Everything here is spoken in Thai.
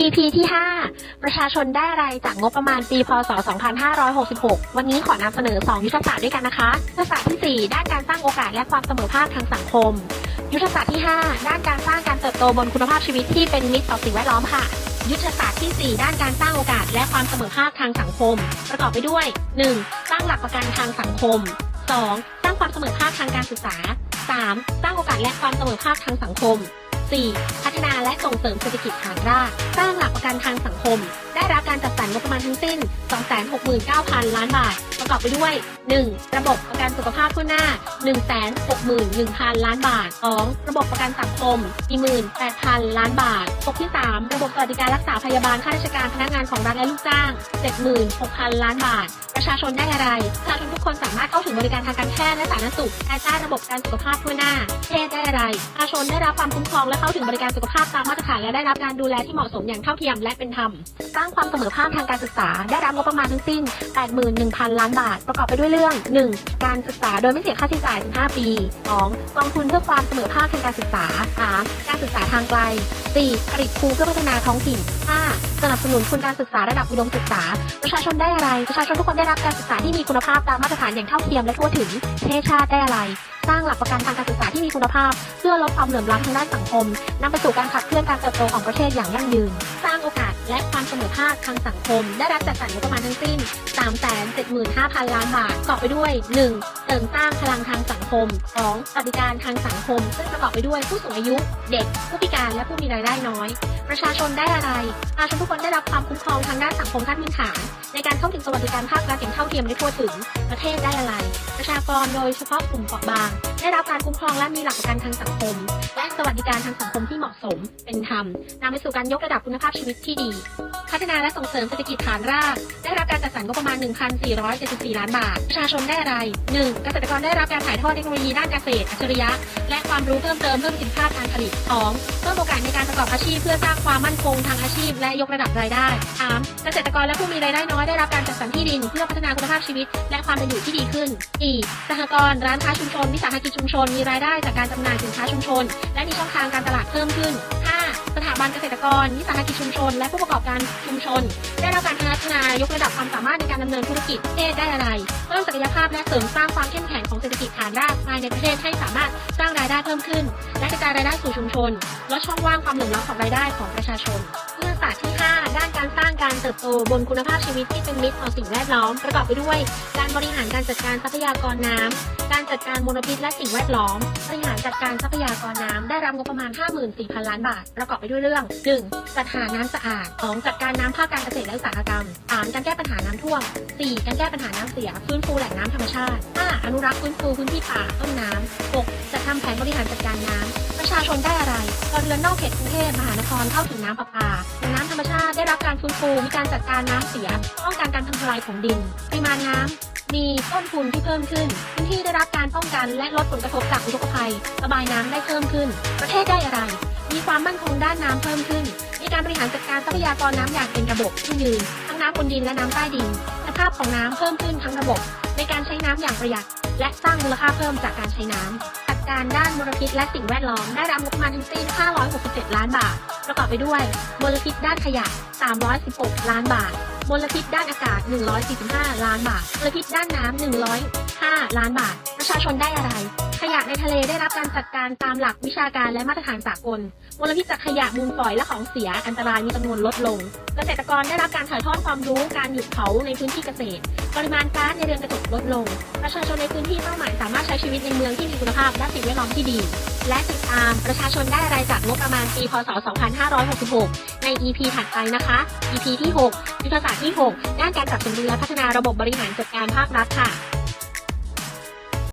EP ที่ 5 ประชาชนได้อะไรจากงบประมาณปี พศ 2566 วันนี้ขอนำเสนอ 2 ยุทธศาสตร์ด้วยกันนะคะ ยุทธศาสตร์ที่ 4 ด้านการสร้างโอกาสและความเสมอภาคทางสังคม ยุทธศาสตร์ที่ 5 ด้านการสร้างการเติบโตบนคุณภาพชีวิตที่เป็นมิตรต่อสิ่งแวดล้อมค่ะ ยุทธศาสตร์ที่ 4 ด้านการสร้างโอกาสและความเสมอภาคทางสังคม ประกอบไปด้วย 1. สร้างหลักประกันทางสังคม 2. สร้างความเสมอภาคทางการศึกษา 3. สร้างโอกาสและความเสมอภาคทางสังคม 4. พัฒนาและส่งเสริมเศรษฐกิจฐานรากสร้างหลักประกันทางสังคม ได้รับการจัดสรรงบประมาณทั้งสิ้น 269,000 ล้านบาท ประกอบไปด้วย 1. ระบบประกันสุขภาพทั่วหน้า 161,000 ล้านบาท 2. ระบบประกันสังคม 48,000 ล้านบาทกที่ 3 ระบบสวัสดิการรักษาพยาบาลข้าราชการพนักงานของรัฐและลูกจ้าง 76,000 ล้านบาท ประชาชนได้อะไร ประชาชนทุกคนสามารถเข้าถึงบริการทางการแพทย์และสาธารณสุขภายใต้ระบบการสุขภาพทั่วหน้าเทศได้อะไร ประชาชนได้รับความคุ้มครองและเข้าถึงบริการสุขภาพตามมาตรฐานและได้รับการดูแลที่เหมาะสมอย่างเท่าเทียมและเป็นธรรม สร้างความเสมอภาคทางการศึกษา ได้รับงบประมาณทั้งสิ้น 81,000 ล้านบาท ประกอบไปด้วยเรื่อง 1. การศึกษาโดยไม่เสียค่าใช้จ่าย 15 ปี 2. กองทุนเพื่อความเสมอภาคทางการศึกษา 3. การศึกษาทางไกล 4. ผลิตครูเพื่อพัฒนาท้องถิ่น 5. สนับสนุนทุนการศึกษาระดับอุดมศึกษา ประชาชนได้อะไร ประชาชนทุกคนได้รับการศึกษาที่มีคุณภาพตามมาตรฐานอย่างเท่าเทียมและทั่วถึงประเทศชาติได้อะไร สร้างหลักประกันทางการศึกษาที่มีคุณภาพ เพื่อลดความเหลื่อมล้ำทางด้านสังคมนำไปสู่การขับเคลื่อนการเติบโตของประเทศอย่างยั่งยืน สร้างโอกาสและความเสมอภาคทางสังคม ได้รับจัดสรรงบประมาณทั้งสิ้น 375,000 ล้านบาทประกอบไปด้วย 1. เสริมสร้างพลังทางสังคม 2. สวัสดิการทางสังคม ซึ่งประกอบไปด้วยผู้สูงอายุ เด็ก ผู้พิการและผู้มีรายได้น้อย ประชาชนได้อะไรประชาชนทุกคนได้รับความคุ้มครองทางด้านสังคมขั้นพื้นฐานในการเข้าถึงสวัสดิการภาครัฐอย่างเท่าเทียมและทั่วถึง ประเทศได้อะไร ประชากรโดยเฉพาะกลุ่มเปราะบางได้รับการคุ้มครองและมีหลักประกันทางสังคม และสวัสดิการทางสังคมที่เหมาะสม เป็นธรรมนำไปสู่การยกระดับคุณภาพชีวิตที่ดี พัฒนาและส่งเสริมเศรษฐกิจฐานราก ได้รับการจัดสรร งบประมาณ 1,474 ล้านบาท ประชาชนได้อะไร 1. เกษตรกรได้รับการถ่ายทอดเทคโนโลยีด้านเกษตร อัจฉริยะ และความรู้เพิ่มเติมเพิ่มสิทธิภาพการผลิต 2. เพิ่มโอกาสในการประกอบอาชีพเพื่อสร้างความมั่นคงทางอาชีพ และยกระดับรายได้ 3. เกษตรกรและผู้มีรายได้น้อยได้รับการจัดสรรที่ดิน เพื่อพัฒนาคุณภาพชีวิต และความเป็นอยู่ที่ดีขึ้น 4. สหกรณ์ร้านค้าชุมชน วิสาหกิจชุมชน มีรายได้จากการจำหน่ายสินค้าชุมชน และมีช่องทางการตลาดเพิ่มขึ้น 5. กาบันเกษตรกรวิสาหกิจชุมชน และผู้ประกอบการชุมชน ได้รับการพัฒนายกระดับความสามารถในการดำเนินธุรกิจประเทศได้อะไรเพิ่มศักยภาพและเสริมสร้างความเข้มแข็งของเศรษฐกิจฐานรากภายในประเทศให้สามารถสร้างรายได้เพิ่มขึ้น และกระจายรายได้สู่ชุมชนลดช่องว่างความเหลื่อมล้ำของรายได้ของประชาชนเรื่องศาสตร์ที่ 5 ด้านการสร้าง การเติบโตบนคุณภาพชีวิตที่เป็นมิตรต่อสิ่งแวดล้อม ประกอบไปด้วย การบริหารการจัดการทรัพยากรน้ำการจัดการมลพิษและสิ่งแวดล้อม บริหารจัดการทรัพยากรน้ำได้รับงบประมาณ 54,000 ล้านบาท ประกอบไปด้วยเรื่อง 1. จัดหาน้ำสะอาด 2. จัดการน้ำภาคการเกษตรและอุตสาหกรรม 3. การแก้ปัญหาน้ำท่วม 4. การแก้ปัญหาน้ำเสีย ฟื้นฟูแหล่งน้ำธรรมชาติ 5. อนุรักษ์ฟื้นฟูพื้นที่ป่าต้นน้ำ 6. จัดทำแผนบริหารจัดการน้ำประชาชนได้อะไรครัวเรือนนอกเขตกรุงเทพมหานครเข้าถึงน้ำประปา น้ำธรรมชาติได้รับการฟื้นฟูมีการจัดการน้ำเสียป้องกันการทำลายของดินปริมาณน้ำมีต้นทุนที่เพิ่มขึ้นพื้นที่ได้รับการป้องกันและลดผลกระทบจากอุทกภัย ระบายน้ำได้เพิ่มขึ้น ประเทศได้อะไร มีความมั่นคงด้านน้ำเพิ่มขึ้น มีการบริหารจัดการทรัพยากรน้ำอย่างเป็นระบบยั่ยืนทั้งน้ำบนดินและน้ำใต้ดินคุณภาพของน้ำเพิ่มขึ้นทั้งระบบ ในการใช้น้ำอย่างประหยัด และสร้างมูลค่าเพิ่มจากการใช้น้ำจัดการด้านมลพิษและสิ่งแวดล้อมได้รับงบประมาณทั้งสิ้น 567 ล้านบาท ประกอบไปด้วย มลพิษด้านขยะ 316 ล้านบาท มลพิษด้านอากาศ 145 ล้านบาท มลพิษด้านน้ำ105 ล้านบาท ประชาชนได้อะไร ขยะในทะเลได้รับการจัดการตามหลักวิชาการและมาตรฐานสากล มลพิษจากขยะมูลฝอยและของเสียอันตรายมีจำนวนลดลง เกษตรกรได้รับการถ่ายทอดความรู้การหยุดเผาในพื้นที่เกษตร ปริมาณก๊าซในเรือนกระจกลดลง ประชาชนในพื้นที่เป้าหมายสามารถใช้ชีวิตในเมืองที่มีคุณภาพและสิ่งแวดล้อมที่ดี และติดตามประชาชนได้อะไรจากงบประมาณปีพศ 2566 ใน EP ถัดไปนะคะ EP ที่ 6 ยุทธศาสตร์ที่ 6 ด้านการจัดสมดุลและพัฒนาระบบบริหารจัดการภาครัฐค่ะ